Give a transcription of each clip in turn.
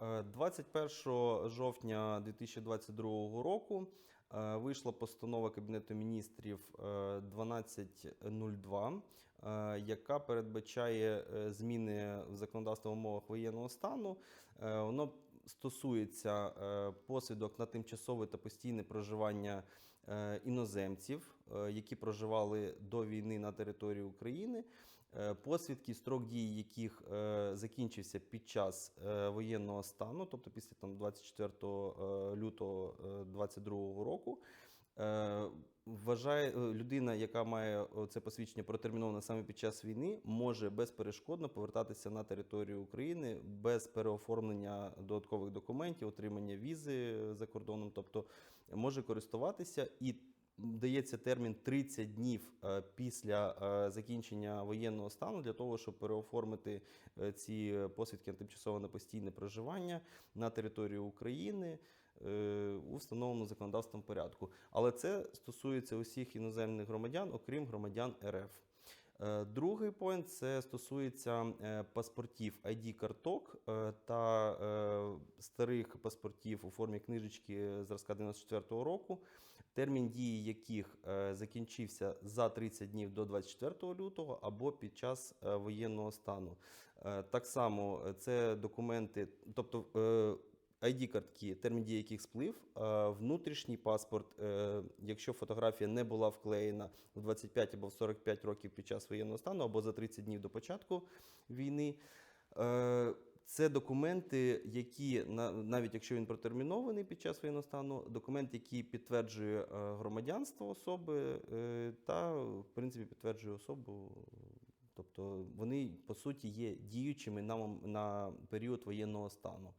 Е, 21 жовтня 2022 року е, вийшла постанова Кабінету міністрів е, 1202, е, яка передбачає е, зміни в законодавство в умовах воєнного стану. Е, Воно стосується е, посвідок на тимчасове та постійне проживання е, іноземців, е, які проживали до війни на території України, е, посвідки, строк дії яких е, закінчився під час е, воєнного стану, тобто після там, 24 е, лютого 2022 року. Е, Вважає е, людина, яка має е, це посвідчення протерміноване саме під час війни, може безперешкодно повертатися на територію України без переоформлення додаткових документів, отримання візи за кордоном, тобто може користуватися і. Дається термін 30 днів е, після е, закінчення воєнного стану для того, щоб переоформити е, ці посвідки на тимчасове на постійне проживання на територію України у встановленому законодавством порядку. Але це стосується усіх іноземних громадян, окрім громадян РФ. Другий поінт це стосується паспортів ID-карток е, та старих паспортів у формі книжечки зразка 94 року, термін дії яких е, закінчився за 30 днів до 24 лютого або під час е, воєнного стану. Е, Так само е, це документи, тобто. е, ID-картки, термін дії яких сплив, е, внутрішній паспорт, е, якщо фотографія не була вклеєна в 25 або в 45 років під час воєнного стану, або за 30 днів до початку війни. Це документи, які навіть якщо він протермінований під час воєнного стану, документ, який підтверджує е, громадянство особи е, та, в принципі, підтверджує особу. Тобто вони по суті є діючими на, на період воєнного стану.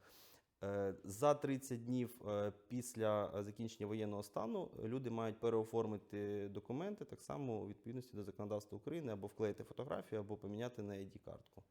Е, За 30 днів після закінчення воєнного стану люди мають переоформити документи так само у відповідності до законодавства України або вклеїти фотографію, або поміняти на ID-картку.